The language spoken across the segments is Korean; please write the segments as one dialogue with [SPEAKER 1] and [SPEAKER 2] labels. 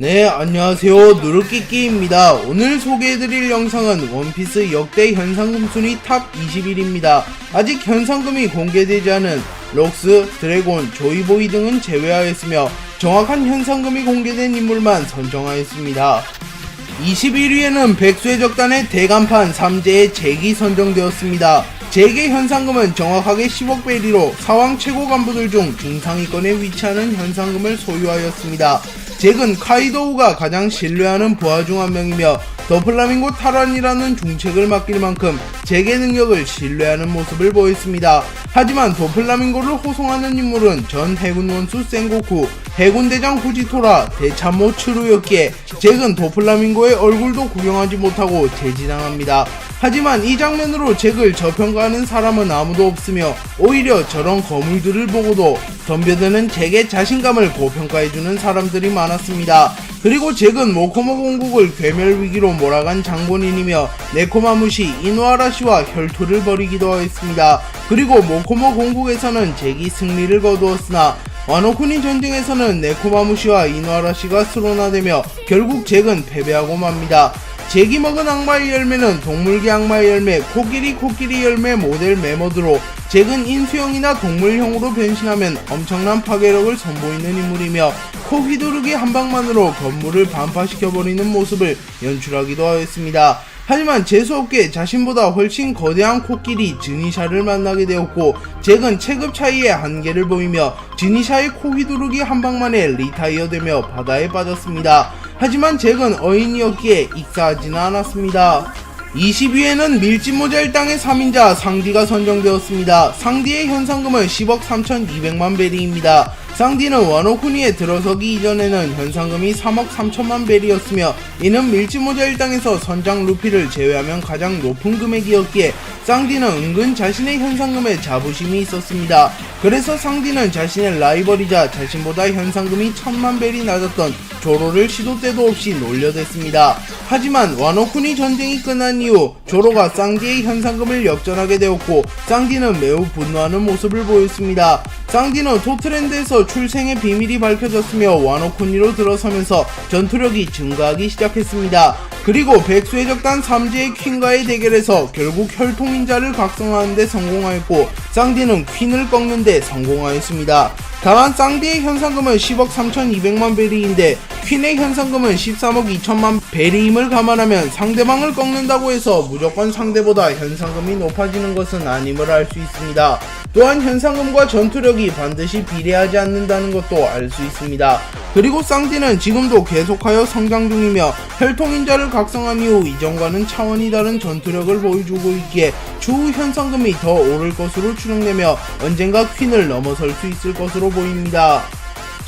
[SPEAKER 1] 네, 안녕하세요. 누르끼끼입니다. 오늘 소개해드릴 영상은 원피스 역대 현상금 순위 탑 21입니다. 아직 현상금이 공개되지 않은 록스, 드래곤, 조이보이 등은 제외하였으며 정확한 현상금이 공개된 인물만 선정하였습니다. 21위에는 백수의 적단의 대간판 3제의 잭이 선정되었습니다. 잭의 현상금은 정확하게 10억 베리로 사왕 최고 간부들 중 중상위권에 위치하는 현상금을 소유하였습니다. 잭은 카이도우가 가장 신뢰하는 부하 중 한 명이며 더 플라밍고 탈환이라는 중책을 맡길 만큼 잭의 능력을 신뢰하는 모습을 보였습니다. 하지만 도플라밍고를 호송하는 인물은 전 해군 원수 센고쿠, 해군 대장 후지토라, 대참모 츠루였기에 잭은 도플라밍고의 얼굴도 구경하지 못하고 제지당합니다. 하지만 이 장면으로 잭을 저평가하는 사람은 아무도 없으며 오히려 저런 거물들을 보고도 덤벼드는 잭의 자신감을 고평가해주는 사람들이 많았습니다. 그리고 잭은 모코모 공국을 괴멸 위기로 몰아간 장본인이며 네코마무시 이노아라시와 혈투를 벌이기도 하였습니다. 그리고 모코모 공국에서는 잭이 승리를 거두었으나 와노쿠니 전쟁에서는 네코마무시와 이노아라시가 스로나되며 결국 잭은 패배하고 맙니다. 잭이 먹은 악마의 열매는 동물계 악마의 열매, 코끼리 코끼리 열매 모델 메모드로 잭은 인수형이나 동물형으로 변신하면 엄청난 파괴력을 선보이는 인물이며 코 휘두르기 한 방만으로 건물을 반파시켜버리는 모습을 연출하기도 하였습니다. 하지만 재수없게 자신보다 훨씬 거대한 코끼리 지니샤를 만나게 되었고 잭은 체급 차이의 한계를 보이며 지니샤의 코 휘두르기 한 방만에 리타이어되며 바다에 빠졌습니다. 하지만 잭은 어인이었기에 익사하지는 않았습니다. 20위에는 밀짚모자 땅의 3인자 상디가 선정되었습니다. 상디의 현상금은 10억 3,200만 베리입니다. 상디는 와노쿠니에 들어서기 이전에는 현상금이 3억 3천만 베리였으며 이는 밀짚모자 일당에서 선장 루피를 제외하면 가장 높은 금액이었기에 쌍디는 은근 자신의 현상금에 자부심이 있었습니다. 그래서 상디는 자신의 라이벌이자 자신보다 현상금이 천만 벨이 낮았던 조로를 시도 때도 없이 놀려댔습니다. 하지만 와노쿠니 전쟁이 끝난 이후 조로가 쌍디의 현상금을 역전하게 되었고 쌍디는 매우 분노하는 모습을 보였습니다. 쌍디는 토트랜드에서 출생의 비밀이 밝혀졌으며 와노쿠니로 들어서면서 전투력이 증가하기 시작했습니다. 그리고 백수의 적단 3제의 퀸과의 대결에서 결국 혈통인자를 각성하는데 성공하였고 쌍디는 퀸을 꺾는데 성공하였습니다. 다만 쌍디의 현상금은 10억 3,200만 베리인데 퀸의 현상금은 13억 2천만 베리임을 감안하면 상대방을 꺾는다고 해서 무조건 상대보다 현상금이 높아지는 것은 아님을 알 수 있습니다. 또한 현상금과 전투력이 반드시 비례하지 않는다는 것도 알 수 있습니다. 그리고 쌍디는 지금도 계속하여 성장 중이며 혈통인자를 각성한 이후 이전과는 차원이 다른 전투력을 보여주고 있기에 추후 현상금이 더 오를 것으로 추정되며 언젠가 퀸을 넘어설 수 있을 것으로 보입니다.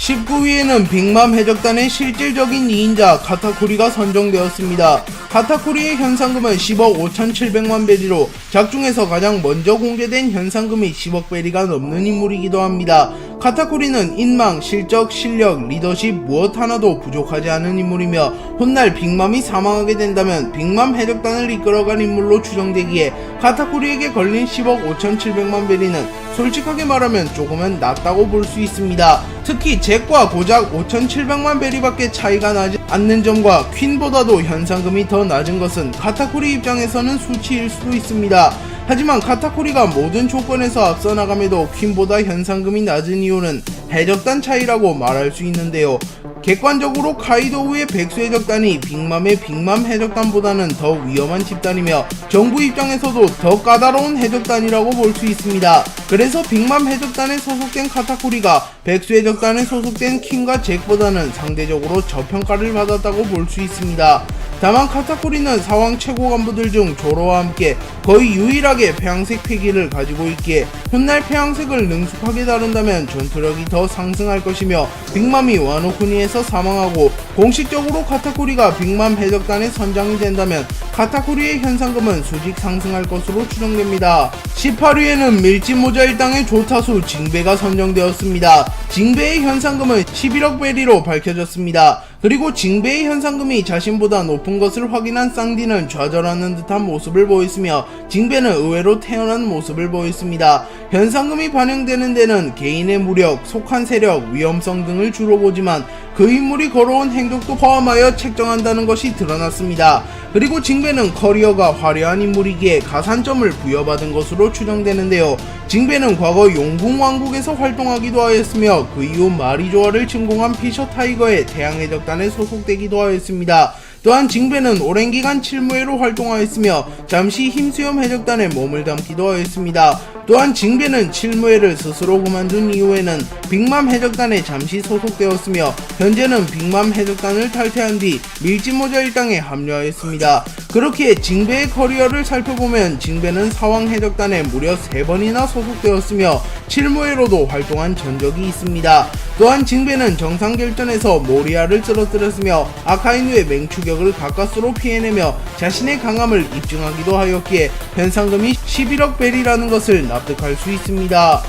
[SPEAKER 1] 19위에는 빅맘 해적단의 실질적인 2인자 카타쿠리가 선정되었습니다. 카타쿠리의 현상금은 10억 5,700만 베리로 작중에서 가장 먼저 공개된 현상금이 10억 베리가 넘는 인물이기도 합니다. 카타쿠리는 인망, 실적, 실력, 리더십 무엇 하나도 부족하지 않은 인물이며 훗날 빅맘이 사망하게 된다면 빅맘 해적단을 이끌어갈 인물로 추정되기에 카타쿠리에게 걸린 10억 5,700만 베리는 솔직하게 말하면 조금은 낮다고 볼 수 있습니다. 특히 잭과 고작 5,700만 베리밖에 차이가 나지 않는 점과 퀸보다도 현상금이 더 낮은 것은 카타쿠리 입장에서는 수치일 수도 있습니다. 하지만 카타쿠리가 모든 조건에서 앞서 나감에도 퀸보다 현상금이 낮은 이유는 해적단 차이라고 말할 수 있는데요. 객관적으로 카이도우의 백수의 적단이 빅맘의 빅맘 해적단보다는 더 위험한 집단이며 정부 입장에서도 더 까다로운 해적단이라고 볼 수 있습니다. 그래서 빅맘 해적단에 소속된 카타쿠리가 백수의 적단에 소속된 킹과 잭보다는 상대적으로 저평가를 받았다고 볼 수 있습니다. 다만 카타쿠리는 사왕 최고 간부들 중 조로와 함께 거의 유일하게 폐양색 패기를 가지고 있기에 훗날 폐양색을 능숙하게 다룬다면 전투력이 더 상승할 것이며 빅맘이 와노쿠니에서 사망하고 공식적으로 카타쿠리가 빅맘 해적단의 선장이 된다면 카타쿠리의 현상금은 수직 상승할 것으로 추정됩니다. 18위에는 밀짚모자 일당의 조타수 징베가 선정되었습니다. 징베의 현상금은 11억 베리로 밝혀졌습니다. 그리고 징배의 현상금이 자신보다 높은 것을 확인한 쌍디는 좌절하는 듯한 모습을 보였으며 징배는 의외로 태어난 모습을 보였습니다. 현상금이 반영되는 데는 개인의 무력, 속한 세력, 위험성 등을 주로 보지만 그 인물이 걸어온 행동도 포함하여 책정한다는 것이 드러났습니다. 그리고 징배는 커리어가 화려한 인물이기에 가산점을 부여받은 것으로 추정되는데요. 징배는 과거 용궁 왕국에서 활동하기도 하였으며 그 이후 마리조아를 침공한 피셔 타이거의 태양해적단 에 소속되기도 하였습니다. 또한 징배는 오랜 기간 칠무회로 활동하였으며 잠시 힘수염 해적단에 몸을 담기도 하였습니다. 또한 징배는 칠무회를 스스로 그만둔 이후에는 빅맘 해적단에 잠시 소속되었으며 현재는 빅맘 해적단을 탈퇴한 뒤 밀짚모자 일당에 합류하였습니다. 그렇게 징배의 커리어를 살펴보면 징배는 사왕 해적단에 무려 3번이나 소속되었으며 칠무회로도 활동한 전적이 있습니다. 또한 징배는 정상결전에서 모리아를 쓰러뜨렸으며 아카이누의 맹추격을 가까스로 피해내며 자신의 강함을 입증하기도 하였기에 현상금이 11억 벨이라는 것을 납 득할 수 있습니다.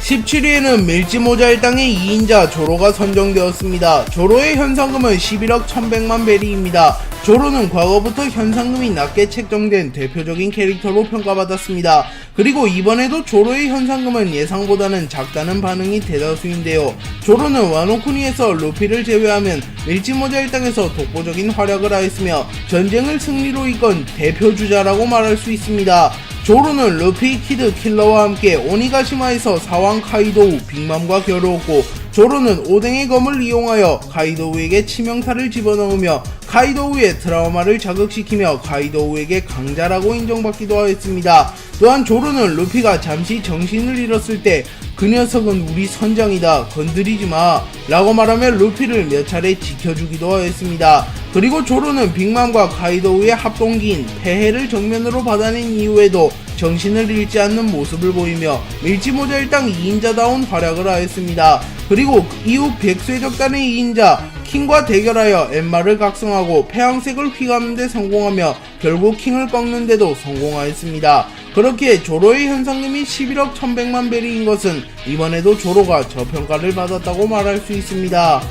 [SPEAKER 1] 17위에는 밀지모자 일당의 2인자 조로가 선정되었습니다. 조로의 현상금은 11억 1100만 베리입니다. 조로는 과거부터 현상금이 낮게 책정된 대표적인 캐릭터로 평가받았습니다. 그리고 이번에도 조로의 현상금은 예상보다는 작다는 반응이 대다수인데요. 조로는 와노쿠니에서 루피를 제외하면 밀지모자 일당에서 독보적인 활약을 하였으며 전쟁을 승리로 이끈 대표주자라고 말할 수 있습니다. 조로는 루피, 키드, 킬러와 함께 오니가시마에서 사왕 카이도우, 빅맘과 겨루었고 조로는 오뎅의 검을 이용하여 카이도우에게 치명타를 집어넣으며 카이도우의 트라우마를 자극시키며 카이도우에게 강자라고 인정받기도 하였습니다. 또한 조로는 루피가 잠시 정신을 잃었을 때 그 녀석은 우리 선장이다 건드리지 마 라고 말하며 루피를 몇 차례 지켜주기도 하였습니다. 그리고 조로는 빅맘과 카이도우의 합동기인 폐해를 정면으로 받아낸 이후에도 정신을 잃지 않는 모습을 보이며 밀지모자 일당 2인자다운 활약을 하였습니다. 그리고 이후 백쇄적단의 2인자 킹과 대결하여 엠마를 각성하고 폐왕색을 휘감는 데 성공하며 결국 킹을 꺾는데도 성공하였습니다. 그렇게 조로의 현상금이 11억 1100만 베리인 것은 이번에도 조로가 저평가를 받았다고 말할 수 있습니다.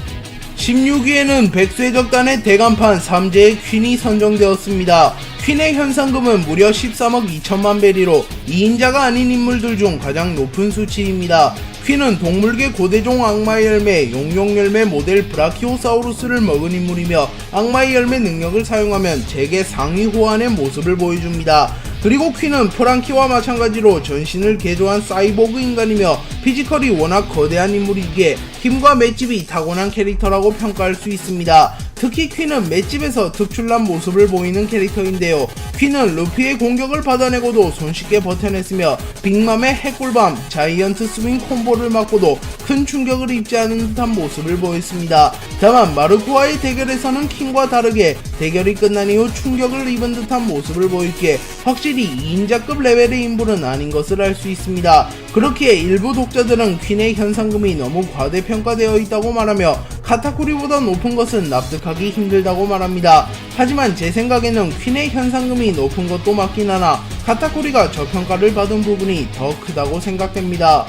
[SPEAKER 1] 16위에는 백쇄적단의 대간판 3제의 퀸이 선정되었습니다. 퀸의 현상금은 무려 13억 2천만 베리로 2인자가 아닌 인물들 중 가장 높은 수치입니다. 퀸은 동물계 고대종 악마의 열매, 용용 열매 모델 브라키오사우루스를 먹은 인물이며 악마의 열매 능력을 사용하면 제게 상위 호환의 모습을 보여줍니다. 그리고 퀸은 프랑키와 마찬가지로 전신을 개조한 사이보그 인간이며 피지컬이 워낙 거대한 인물이기에 힘과 맷집이 타고난 캐릭터라고 평가할 수 있습니다. 특히 퀸은 맷집에서 특출난 모습을 보이는 캐릭터인데요. 퀸은 루피의 공격을 받아내고도 손쉽게 버텨냈으며 빅맘의 핵꿀밤, 자이언트 스윙 콤보를 맞고도 큰 충격을 입지 않은 듯한 모습을 보였습니다. 다만 마르코와의 대결에서는 킹과 다르게 대결이 끝난 이후 충격을 입은 듯한 모습을 보였기에 확실히 2인자급 레벨의 인물은 아닌 것을 알 수 있습니다. 그렇기에 일부 독자들은 퀸의 현상금이 너무 과대평가되어 있다고 말하며 카타쿠리보다 높은 것은 납득하기 힘들다고 말합니다. 하지만 제 생각에는 퀸의 현상금이 높은 것도 맞긴 하나 카타쿠리가 저평가를 받은 부분이 더 크다고 생각됩니다.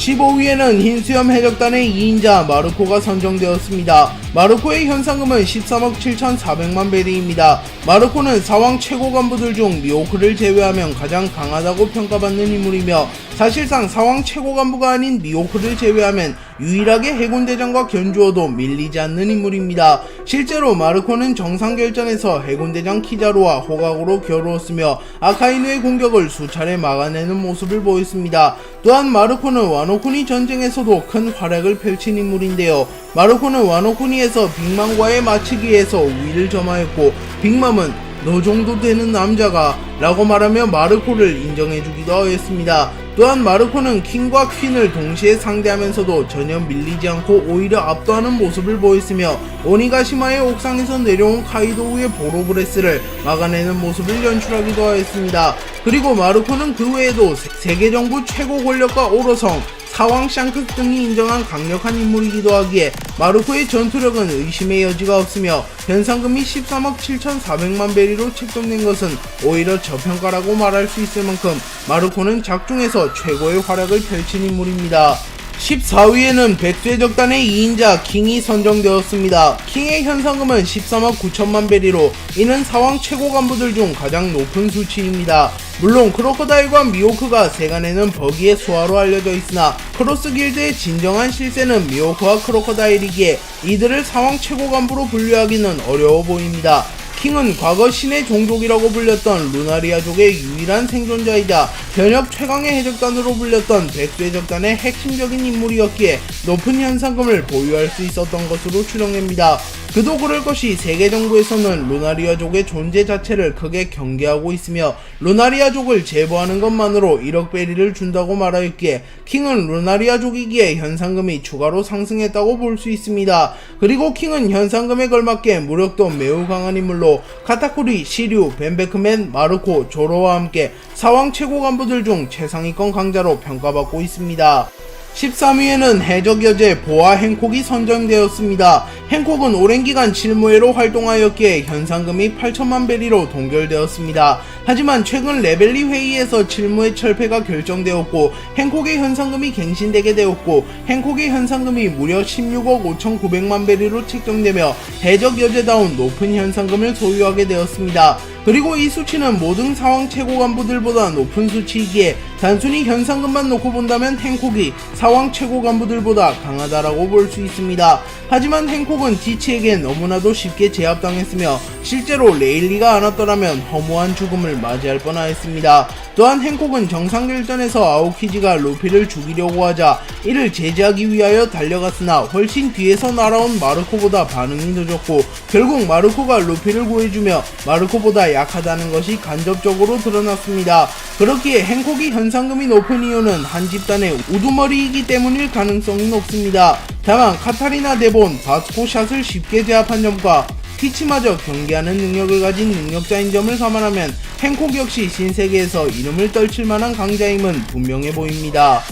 [SPEAKER 1] 15위에는 흰수염 해적단의 2인자 마르코가 선정되었습니다. 마르코의 현상금은 13억 7,400만 베리입니다. 마르코는 사왕 최고 간부들 중 미오크를 제외하면 가장 강하다고 평가받는 인물이며 사실상 사왕 최고 간부가 아닌 미오크를 제외하면 유일하게 해군대장과 견주어도 밀리지 않는 인물입니다. 실제로 마르코는 정상결전에서 해군대장 키자루와 호각으로 겨루었으며 아카이누의 공격을 수차례 막아내는 모습을 보였습니다. 또한 마르코는 와노쿠니 전쟁에서도 큰 활약을 펼친 인물인데요. 마르코는 와노쿠니에서 빅맘과의 맞추기에서 우위를 점하였고 빅맘은 너 정도 되는 남자가 라고 말하며 마르코를 인정해주기도 하였습니다. 또한 마르코는 킹과 퀸을 동시에 상대하면서도 전혀 밀리지 않고 오히려 압도하는 모습을 보였으며 오니가시마의 옥상에서 내려온 카이도우의 보로브레스를 막아내는 모습을 연출하기도 하였습니다. 그리고 마르코는 그 외에도 세- 세계 정부 최고 권력과 오로성 사왕 샹크 등이 인정한 강력한 인물이기도 하기에 마르코의 전투력은 의심의 여지가 없으며 현상금이 13억 7,400만 베리로 책정된 것은 오히려 저평가라고 말할 수 있을 만큼 마르코는 작중에서 최고의 활약을 펼친 인물입니다. 14위에는 백쇄적단의 2인자 킹이 선정되었습니다. 킹의 현상금은 13억 9천만 베리로 이는 사왕 최고 간부들 중 가장 높은 수치입니다. 물론 크로커다일과 미호크가 세간에는 버기의 수하로 알려져 있으나 크로스 길드의 진정한 실세는 미호크와 크로커다일이기에 이들을 사왕 최고 간부로 분류하기는 어려워 보입니다. 킹은 과거 신의 종족이라고 불렸던 루나리아족의 유일한 생존자이자 현역 최강의 해적단으로 불렸던 백두해적단의 핵심적인 인물이었기에 높은 현상금을 보유할 수 있었던 것으로 추정됩니다. 그도 그럴 것이 세계 정부에서는 루나리아족의 존재 자체를 크게 경계하고 있으며 루나리아족을 제보하는 것만으로 1억 베리를 준다고 말하였기에 킹은 루나리아족이기에 현상금이 추가로 상승했다고 볼 수 있습니다. 그리고 킹은 현상금에 걸맞게 무력도 매우 강한 인물로 카타쿠리, 시류, 벤베크맨, 마르코, 조로와 함께 사왕 최고 간부들 중 최상위권 강자로 평가받고 있습니다. 13위에는 해적 여제 보아 행콕이 선정되었습니다. 행콕은 오랜 기간 실무회로 활동하였기에 현상금이 8천만 베리로 동결되었습니다. 하지만 최근 레벨리 회의에서 실무회 철폐가 결정되었고 행콕의 현상금이 갱신되게 되었고 행콕의 현상금이 무려 16억 5,900만 베리로 책정되며 해적 여제다운 높은 현상금을 소유하게 되었습니다. 그리고 이 수치는 모든 사왕 최고 간부들보다 높은 수치이기에 단순히 현상금만 놓고 본다면 행콕이 사왕 최고 간부들보다 강하다라고 볼 수 있습니다. 하지만 행콕은 디치에게 너무나도 쉽게 제압당했으며 실제로 레일리가 안 왔더라면 허무한 죽음을 맞이할 뻔하였습니다. 또한 행콕은 정상결전에서 아오키지가 루피를 죽이려고 하자 이를 제지하기 위하여 달려갔으나 훨씬 뒤에서 날아온 마르코보다 반응이 늦었고 결국 마르코가 루피를 구해주며 마르코보다 약하다는 것이 간접적으로 드러났습니다. 그렇기에 행콕이 현상금이 높은 이유는 한 집단의 우두머리이기 때문일 가능성이 높습니다. 다만 카타리나 데본, 바스코 샷을 쉽게 제압한 점과 피치마저 경계하는 능력을 가진 능력자인 점을 감안하면 행콕 역시 신세계에서 이름을 떨칠 만한 강자임은 분명해 보입니다.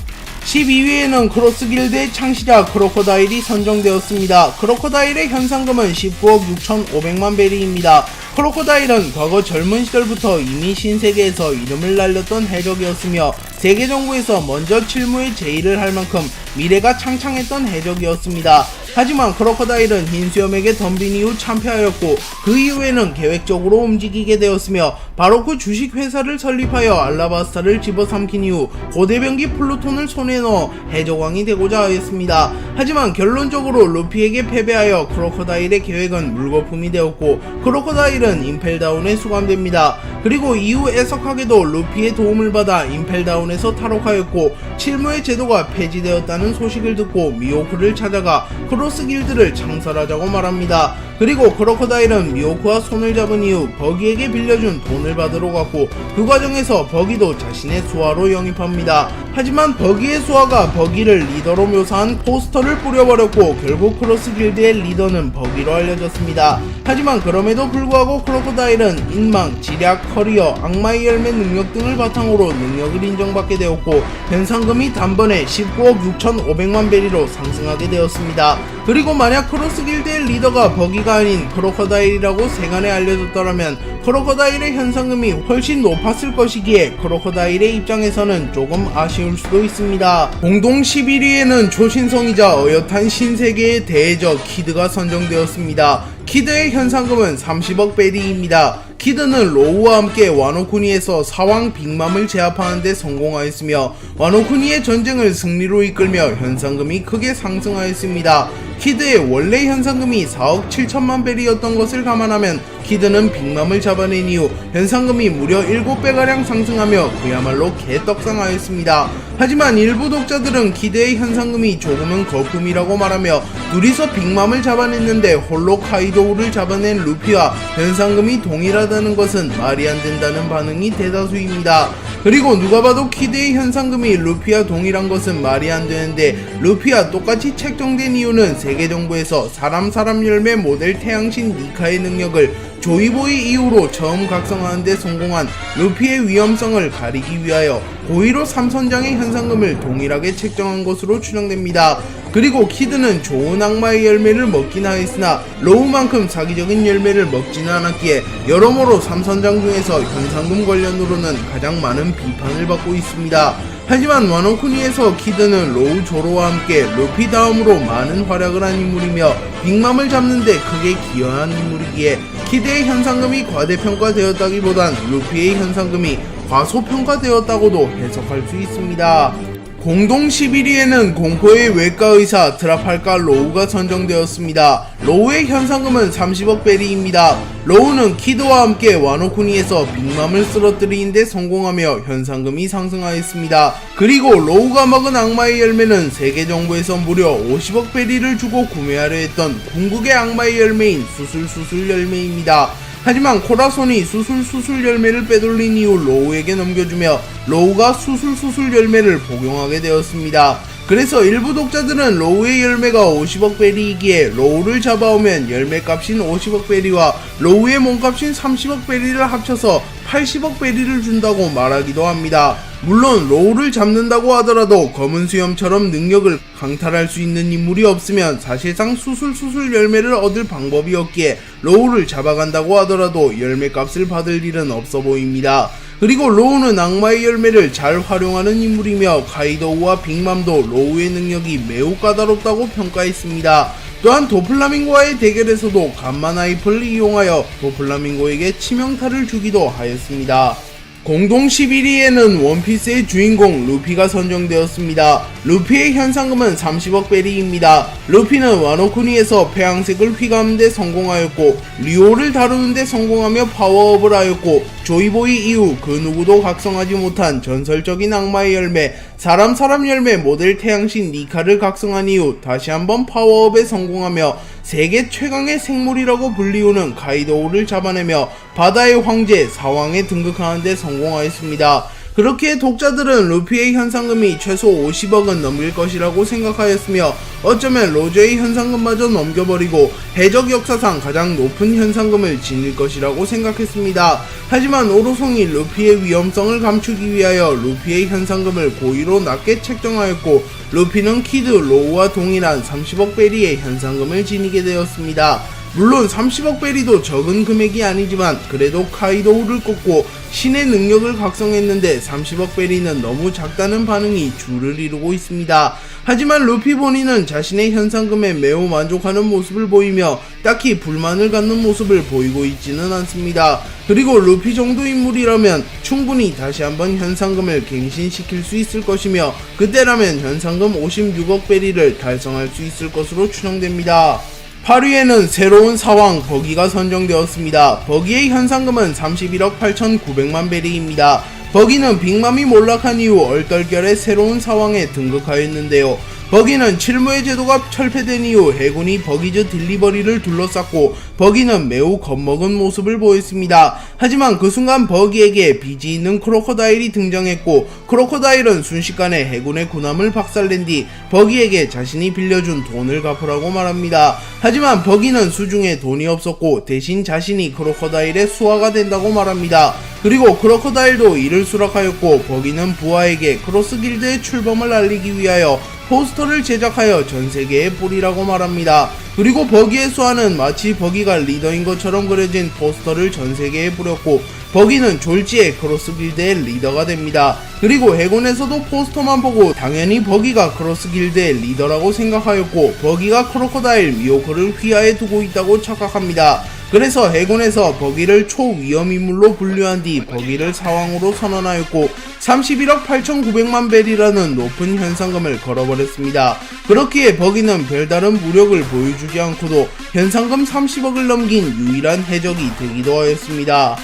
[SPEAKER 1] 12위에는 크로스 길드의 창시자 크로커다일이 선정되었습니다. 크로커다일의 현상금은 19억 6,500만 베리입니다. 크로커다일은 과거 젊은 시절부터 이미 신세계에서 이름을 날렸던 해적이었으며 세계 정부에서 먼저 칠무의 제의를 할 만큼 미래가 창창했던 해적이었습니다. 하지만 크로커다일은 흰수염에게 덤빈 이후 참패하였고 그 이후에는 계획적으로 움직이게 되었으며 바로 그 주식회사를 설립하여 알라바스타를 집어삼킨 이후 고대병기 플루톤을 손에 넣어 해적왕이 되고자 하였습니다. 하지만 결론적으로 루피에게 패배하여 크로커다일의 계획은 물거품이 되었고 크로커다일은 임펠다운에 수감됩니다. 그리고 이후 애석하게도 루피의 도움을 받아 임펠다운에서 탈옥하였고 칠무의 제도가 폐지되었다는 소식을 듣고 미호크를 찾아가 크로스 길드를 창설하자고 말합니다. 그리고 크로커다일은 미호크와 손을 잡은 이후 버기에게 빌려준 돈을 받으러 갔고 그 과정에서 버기도 자신의 수하로 영입합니다. 하지만 버기의 수하가 버기를 리더로 묘사한 포스터를 뿌려버렸고 결국 크로스 길드의 리더는 버기로 알려졌습니다. 하지만 그럼에도 불구하고 크로커다일은 인망, 지략, 커리어, 악마의 열매 능력 등을 바탕으로 능력을 인정받게 되었고 현상금이 단번에 19억 6,500만 베리로 상승하게 되었습니다. 그리고 만약 크로스 길드의 리더가 버기가 아닌 크로커다일이라고 세간에 알려졌더라면 크로커다일의 현상금이 훨씬 높았을 것이기에 크로커다일의 입장에서는 조금 아쉬울 수도 있습니다. 공동 11위에는 초신성이자 어엿한 신세계의 대적 키드가 선정되었습니다. 키드의 현상금은 30억 베리입니다. 키드는 로우와 함께 와노쿠니에서 사왕 빅맘을 제압하는 데 성공하였으며 와노쿠니의 전쟁을 승리로 이끌며 현상금이 크게 상승하였습니다. 키드의 원래 현상금이 4억 7천만 베리였던 것을 감안하면 키드는 빅맘을 잡아낸 이후 현상금이 무려 7배가량 상승하며 그야말로 개떡상하였습니다. 하지만 일부 독자들은 키드의 현상금이 조금은 거품이라고 말하며 둘이서 빅맘을 잡아냈는데 홀로 카이도우를 잡아낸 루피와 현상금이 동일하다 는 것은 말이 안 된다는 반응이 대다수입니다. 그리고 누가 봐도 키드의 현상금이 루피와 동일한 것은 말이 안 되는데 루피와 똑같이 책정된 이유는 세계 정부에서 사람 사람 열매 모델 태양신 니카의 능력을 조이보이 이후로 처음 각성하는 데 성공한 루피의 위험성을 가리기 위하여 고의로 삼선장의 현상금을 동일하게 책정한 것으로 추정됩니다. 그리고 키드는 좋은 악마의 열매를 먹긴 하였으나 로우만큼 사기적인 열매를 먹지는 않았기에 여러모로 삼선장 중에서 현상금 관련으로는 가장 많은 비판을 받고 있습니다. 하지만 와노쿠니에서 키드는 로우 조로와 함께 루피 다음으로 많은 활약을 한 인물이며 빅맘을 잡는데 크게 기여한 인물이기에 키드의 현상금이 과대평가되었다기보단 루피의 현상금이 과소평가되었다고도 해석할 수 있습니다. 공동 11위에는 공포의 외과 의사 드라팔카 로우가 선정되었습니다. 로우의 현상금은 30억 베리입니다. 로우는 키드와 함께 와노쿠니에서 빅맘을 쓰러뜨리는데 성공하며 현상금이 상승하였습니다. 그리고 로우가 먹은 악마의 열매는 세계 정부에서 무려 50억 베리를 주고 구매하려 했던 궁극의 악마의 열매인 수술수술 열매입니다. 하지만 코라손이 수술수술 열매를 빼돌린 이후 로우에게 넘겨주며 로우가 수술수술 열매를 복용하게 되었습니다. 그래서 일부 독자들은 로우의 열매가 50억 베리이기에 로우를 잡아오면 열매 값인 50억 베리와 로우의 몸값인 30억 베리를 합쳐서 80억 베리를 준다고 말하기도 합니다. 물론 로우를 잡는다고 하더라도 검은 수염처럼 능력을 강탈할 수 있는 인물이 없으면 사실상 수술수술 열매를 얻을 방법이 없기에 로우를 잡아간다고 하더라도 열매 값을 받을 일은 없어 보입니다. 그리고 로우는 악마의 열매를 잘 활용하는 인물이며 카이도우와 빅맘도 로우의 능력이 매우 까다롭다고 평가했습니다. 또한 도플라밍고와의 대결에서도 감마 나이프를 이용하여 도플라밍고에게 치명타를 주기도 하였습니다. 공동 11위에는 원피스의 주인공 루피가 선정되었습니다. 루피의 현상금은 30억 베리입니다. 루피는 와노쿠니에서 폐양색을 휘감는데 성공하였고 리오를 다루는데 성공하며 파워업을 하였고 조이보이 이후 그 누구도 각성하지 못한 전설적인 악마의 열매 사람 사람 열매 모델 태양신 니카를 각성한 이후 다시 한번 파워업에 성공하며 세계 최강의 생물이라고 불리우는 가이도우를 잡아내며 바다의 황제 사왕에 등극하는 데 성공하였습니다. 그렇게 독자들은 루피의 현상금이 최소 50억은 넘길 것이라고 생각하였으며 어쩌면 로저의 현상금마저 넘겨버리고 해적 역사상 가장 높은 현상금을 지닐 것이라고 생각했습니다. 하지만 오로송이 루피의 위험성을 감추기 위하여 루피의 현상금을 고의로 낮게 책정하였고 루피는 키드 로우와 동일한 30억 베리의 현상금을 지니게 되었습니다. 물론 30억 베리도 적은 금액이 아니지만 그래도 카이도우를 꽂고 신의 능력을 각성했는데 30억 베리는 너무 작다는 반응이 줄을 이루고 있습니다. 하지만 루피 본인은 자신의 현상금에 매우 만족하는 모습을 보이며 딱히 불만을 갖는 모습을 보이고 있지는 않습니다. 그리고 루피 정도 인물이라면 충분히 다시 한번 현상금을 갱신시킬 수 있을 것이며 그때라면 현상금 56억 베리를 달성할 수 있을 것으로 추정됩니다. 8위에는 새로운 사왕 버기가 선정되었습니다. 버기의 현상금은 31억 8,900만 베리입니다. 버기는 빅맘이 몰락한 이후 얼떨결에 새로운 사왕에 등극하였는데요. 버기는 칠무의 제도가 철폐된 이후 해군이 버기즈 딜리버리를 둘러쌌고 버기는 매우 겁먹은 모습을 보였습니다. 하지만 그 순간 버기에게 빚이 있는 크로커다일이 등장했고 크로커다일은 순식간에 해군의 군함을 박살낸 뒤 버기에게 자신이 빌려준 돈을 갚으라고 말합니다. 하지만 버기는 수중에 돈이 없었고 대신 자신이 크로커다일의 수하가 된다고 말합니다. 그리고 크로커다일도 이를 수락하였고 버기는 부하에게 크로스 길드의 출범을 알리기 위하여 포스터를 제작하여 전 세계에 뿌리라고 말합니다. 그리고 버기의 수하는 마치 버기가 리더인 것처럼 그려진 포스터를 전 세계에 뿌렸고 버기는 졸지에 크로스 길드의 리더가 됩니다. 그리고 해군에서도 포스터만 보고 당연히 버기가 크로스 길드의 리더라고 생각하였고 버기가 크로커다일 미오크를 휘하에 두고 있다고 착각합니다. 그래서 해군에서 버기를 초위험 인물로 분류한 뒤 버기를 사왕으로 선언하였고 31억 8,900만 벨이라는 높은 현상금을 걸어버렸습니다. 그렇기에 버기는 별다른 무력을 보여주지 않고도 현상금 30억을 넘긴 유일한 해적이 되기도 하였습니다.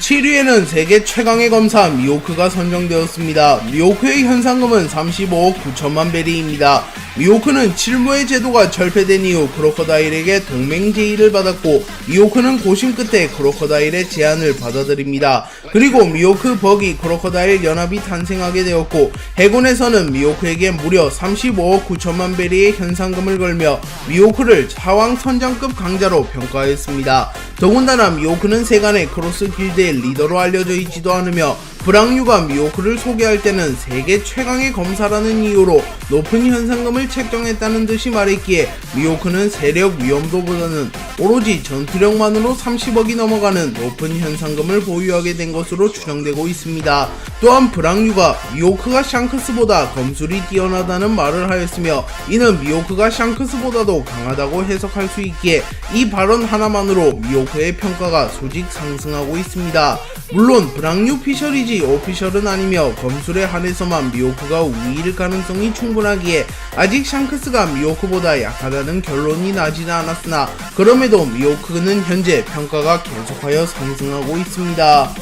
[SPEAKER 1] 7위에는 세계 최강의 검사 미오크가 선정되었습니다. 미오크의 현상금은 35억 9천만 베리입니다. 미오크는 칠무의 제도가 철폐된 이후 크로커다일에게 동맹 제의를 받았고 미오크는 고심 끝에 크로커다일의 제안을 받아들입니다. 그리고 미오크 버기 크로커다일 연합이 탄생하게 되었고 해군에서는 미오크에게 무려 35억 9천만 베리의 현상금을 걸며 미오크를 사왕 선장급 강자로 평가했습니다. 더군다나 미오크는 세간의 크로스 길드의 리더로 알려져 있지도 않으며 브랑유가 미오크를 소개할 때는 세계 최강의 검사라는 이유로 높은 현상금을 책정했다는 듯이 말했기에 미오크는 세력 위험도보다는 오로지 전투력만으로 30억이 넘어가는 높은 현상금을 보유하게 된 것으로 추정되고 있습니다. 또한 브랑류가 미호크가 샹크스보다 검술이 뛰어나다는 말을 하였으며 이는 미호크가 샹크스보다도 강하다고 해석할 수 있기에 이 발언 하나만으로 미호크의 평가가 소직 상승하고 있습니다. 물론 브랑류 피셜이지 오피셜은 아니며 검술에 한해서만 미호크가 우위일 가능성이 충분하기에 아직 샹크스가 미호크보다 약하다는 결론이 나지는 않았으나 그럼에도 미호크는 현재 평가가 계속하여 상승하고 있습니다.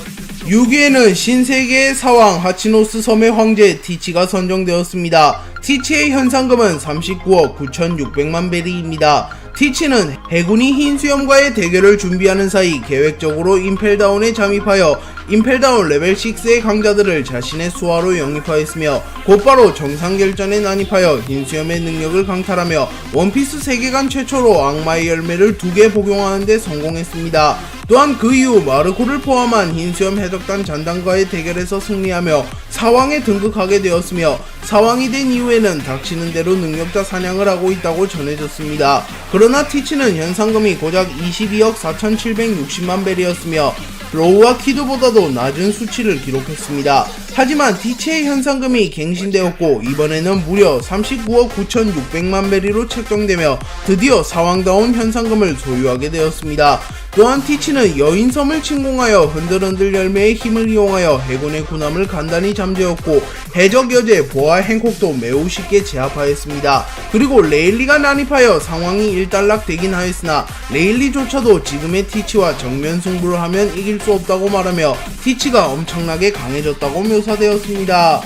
[SPEAKER 1] 6위에는 신세계의 사왕 하치노스 섬의 황제 티치가 선정되었습니다. 티치의 현상금은 39억 9,600만 베리입니다. 티치는 해군이 흰 수염과의 대결을 준비하는 사이 계획적으로 임펠다운에 잠입하여 임펠다운 레벨 6의 강자들을 자신의 수하로 영입하였으며 곧바로 정상결전에 난입하여 흰수염의 능력을 강탈하며 원피스 세계관 최초로 악마의 열매를 두 개 복용하는 데 성공했습니다. 또한 그 이후 마르코를 포함한 흰수염 해적단 잔당과의 대결에서 승리하며 사왕에 등극하게 되었으며 사왕이 된 이후에는 닥치는 대로 능력자 사냥을 하고 있다고 전해졌습니다. 그러나 티치는 현상금이 고작 22억 4,760만 벨이었으며 로우와 키드보다도 낮은 수치를 기록했습니다. 하지만 티치의 현상금이 갱신되었고 이번에는 무려 39억 9,600만 베리로 책정되며 드디어 사왕다운 현상금을 소유하게 되었습니다. 또한 티치는 여인섬을 침공하여 흔들흔들 열매의 힘을 이용하여 해군의 군함을 간단히 잠재웠고 해적 여제 보아 행콕도 매우 쉽게 제압하였습니다. 그리고 레일리가 난입하여 상황이 일단락되긴 하였으나 레일리조차도 지금의 티치와 정면 승부를 하면 이길 수 없다고 말하며 티치가 엄청나게 강해졌다고 묘 사되었습니다.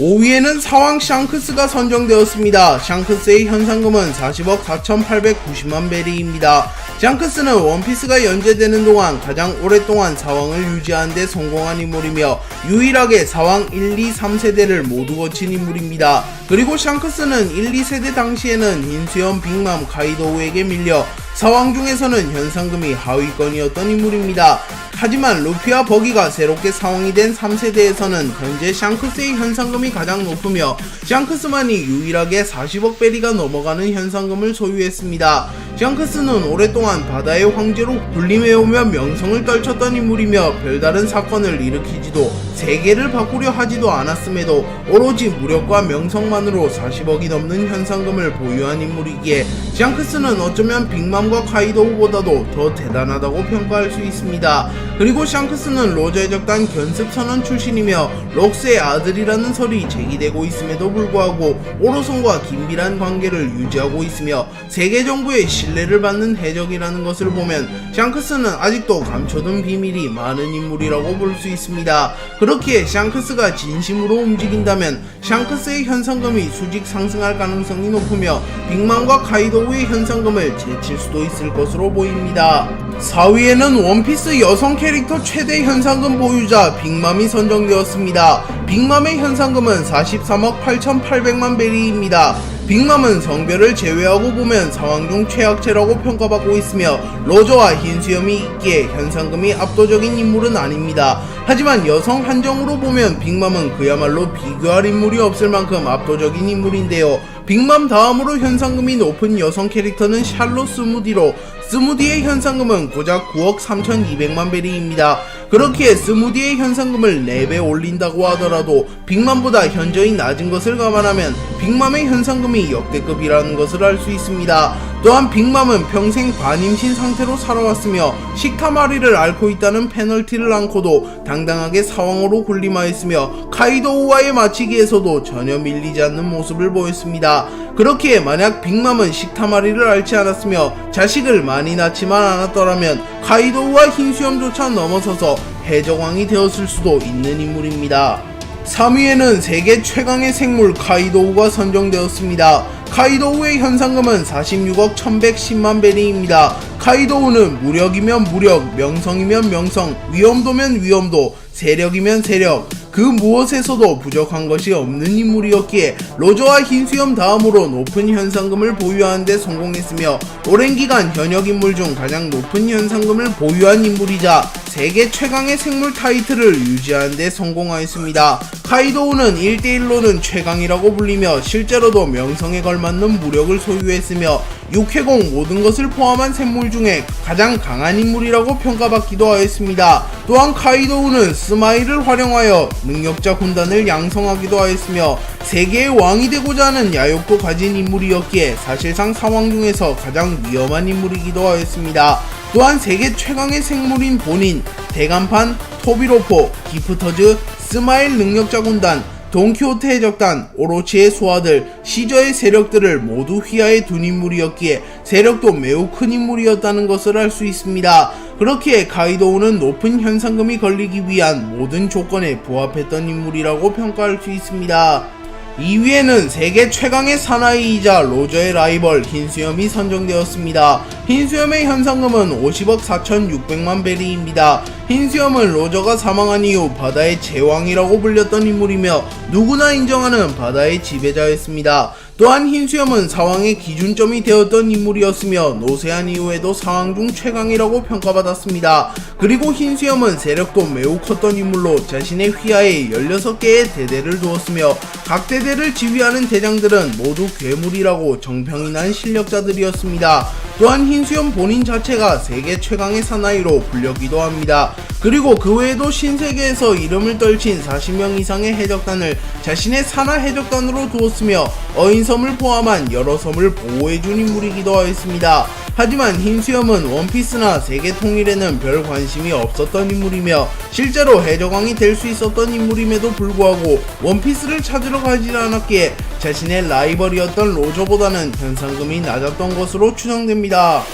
[SPEAKER 1] 5위에는 사왕 샹크스가 선정되었습니다. 샹크스의 현상금은 40억 4,890만 베리입니다. 샹크스는 원피스가 연재되는 동안 가장 오랫동안 사왕을 유지하는 데 성공한 인물이며 유일하게 사왕 1, 2, 3세대를 모두 거친 인물입니다. 그리고 샹크스는 1, 2세대 당시에는 흰수염 빅맘 카이도우에게 밀려 사왕 중에서는 현상금이 하위권이었던 인물입니다. 하지만 루피와 버기가 새롭게 사왕이 된 3세대에서는 현재 샹크스의 현상금이 가장 높으며 샹크스만이 유일하게 40억 베리가 넘어가는 현상금을 소유했습니다. 샹크스는 오랫동안 바다의 황제로 군림해오며 명성을 떨쳤던 인물이며 별다른 사건을 일으키지도 세계를 바꾸려 하지도 않았음에도 오로지 무력과 명성만으로 40억이 넘는 현상금을 보유한 인물이기에 샹크스는 어쩌면 빅맘과 카이도우보다도 더 대단하다고 평가할 수 있습니다. 그리고 샹크스는 로저 해적단 견습 선원 출신이며 록스의 아들이라는 설이 제기되고 있음에도 불구하고 오로손과 긴밀한 관계를 유지하고 있으며 세계 정부의 신뢰를 받는 해적이라는 것을 보면 샹크스는 아직도 감춰둔 비밀이 많은 인물이라고 볼 수 있습니다. 그렇기에 샹크스가 진심으로 움직인다면 샹크스의 현상금이 수직 상승할 가능성이 높으며 빅맘과 카이도우의 현상금을 제칠 수도 있을 것으로 보입니다. 4위에는 원피스 여성 캐릭터 최대 현상금 보유자 빅맘이 선정되었습니다. 빅맘의 현상금은 43억 8,800만 베리입니다. 빅맘은 성별을 제외하고 보면 상황 중 최악체라고 평가받고 있으며 로저와 흰 수염이 있기에 현상금이 압도적인 인물은 아닙니다. 하지만 여성 한정으로 보면 빅맘은 그야말로 비교할 인물이 없을 만큼 압도적인 인물인데요. 빅맘 다음으로 현상금이 높은 여성 캐릭터는 샬롯 스무디로 스무디의 현상금은 고작 9억 3,200만 베리입니다. 그렇기에 스무디의 현상금을 4배 올린다고 하더라도 빅맘보다 현저히 낮은 것을 감안하면 빅맘의 현상금이 역대급이라는 것을 알 수 있습니다. 또한 빅맘은 평생 반임신 상태로 살아왔으며 식타마리를 앓고 있다는 페널티를 안고도 당당하게 사왕으로 군림하였으며 카이도우와의 맞추기에서도 전혀 밀리지 않는 모습을 보였습니다. 그렇기에 만약 빅맘은 식타마리를 앓지 않았으며 자식을 많이 낳지만 않았더라면 카이도우와 흰수염조차 넘어서서 해적왕이 되었을 수도 있는 인물입니다. 3위에는 세계 최강의 생물 카이도우가 선정되었습니다. 카이도우의 현상금은 46억 1110만 베리입니다. 카이도우는 무력이면 무력, 명성이면 명성, 위험도면 위험도, 세력이면 세력, 그 무엇에서도 부족한 것이 없는 인물이었기에 로저와 흰수염 다음으로 높은 현상금을 보유하는 데 성공했으며 오랜 기간 현역 인물 중 가장 높은 현상금을 보유한 인물이자 세계 최강의 생물 타이틀을 유지하는 데 성공하였습니다. 카이도우는 1대1로는 최강이라고 불리며 실제로도 명성에 걸맞는 무력을 소유했으며 육해공 모든 것을 포함한 샘물 중에 가장 강한 인물이라고 평가받기도 하였습니다. 또한 카이도우는 스마일을 활용하여 능력자 군단을 양성하기도 하였으며 세계의 왕이 되고자 하는 야욕도 가진 인물이었기에 사실상 사왕 중에서 가장 위험한 인물이기도 하였습니다. 또한 세계 최강의 생물인 본인, 대간판, 토비로포, 기프터즈, 스마일 능력자 군단, 돈키호테 해적단, 오로치의 소아들, 시저의 세력들을 모두 휘하에 둔 인물이었기에 세력도 매우 큰 인물이었다는 것을 알 수 있습니다. 그렇기에 가이도우는 높은 현상금이 걸리기 위한 모든 조건에 부합했던 인물이라고 평가할 수 있습니다. 2위에는 세계 최강의 사나이이자 로저의 라이벌 흰수염이 선정되었습니다. 흰수염의 현상금은 50억 4,600만 베리입니다. 흰수염은 로저가 사망한 이후 바다의 제왕이라고 불렸던 인물이며 누구나 인정하는 바다의 지배자였습니다. 또한 흰수염은 사왕의 기준점이 되었던 인물이었으며 노세한 이후에도 사왕 중 최강이라고 평가받았습니다. 그리고 흰수염은 세력도 매우 컸던 인물로 자신의 휘하에 16개의 대대를 두었으며 각 대대를 지휘하는 대장들은 모두 괴물이라고 정평이 난 실력자들이었습니다. 또한 흰수염 본인 자체가 세계 최강의 사나이로 불렸기도 합니다. 그리고 그 외에도 신세계에서 이름을 떨친 40명 이상의 해적단을 자신의 산하 해적단으로 두었으며 어인섬을 포함한 여러 섬을 보호해준 인물이기도 하였습니다. 하지만 흰수염은 원피스나 세계 통일에는 별 관심이 없었던 인물이며 실제로 해적왕이 될 수 있었던 인물임에도 불구하고 원피스를 찾으러 가지 않았기에 자신의 라이벌이었던 로저보다는 현상금이 낮았던 것으로 추정됩니다.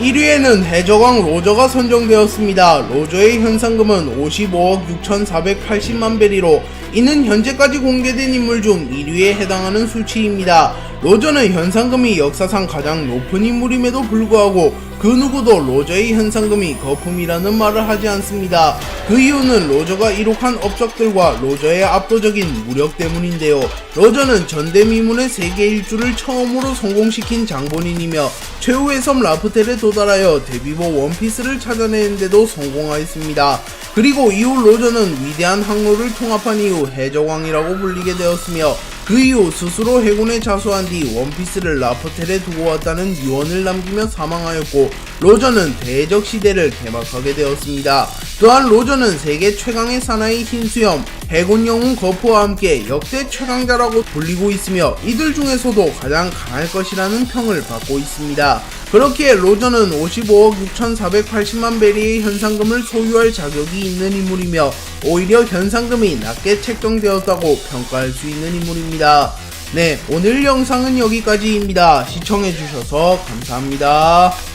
[SPEAKER 1] 1위에는 해적왕 로저가 선정되었습니다. 로저의 현상금은 55억 6,480만 베리로 이는 현재까지 공개된 인물 중 1위에 해당하는 수치입니다. 로저는 현상금이 역사상 가장 높은 인물임에도 불구하고 그 누구도 로저의 현상금이 거품이라는 말을 하지 않습니다. 그 이유는 로저가 이룩한 업적들과 로저의 압도적인 무력 때문인데요. 로저는 전대미문의 세계 일주를 처음으로 성공시킨 장본인이며 최후의 섬 라프텔에 도달하여 데뷔보 원피스를 찾아내는데도 성공하였습니다. 그리고 이후 로저는 위대한 항로를 통합한 이후 해적왕이라고 불리게 되었으며 그 이후 스스로 해군에 자수한 뒤 원피스를 라프텔에 두고 왔다는 유언을 남기며 사망하였고 로저는 대적 시대를 개막하게 되었습니다. 또한 로저는 세계 최강의 사나이 흰수염, 해군 영웅 거포와 함께 역대 최강자라고 불리고 있으며 이들 중에서도 가장 강할 것이라는 평을 받고 있습니다. 그렇기에 로저는 55억 6,480만 베리의 현상금을 소유할 자격이 있는 인물이며 오히려 현상금이 낮게 책정되었다고 평가할 수 있는 인물입니다. 네, 오늘 영상은 여기까지입니다. 시청해주셔서 감사합니다.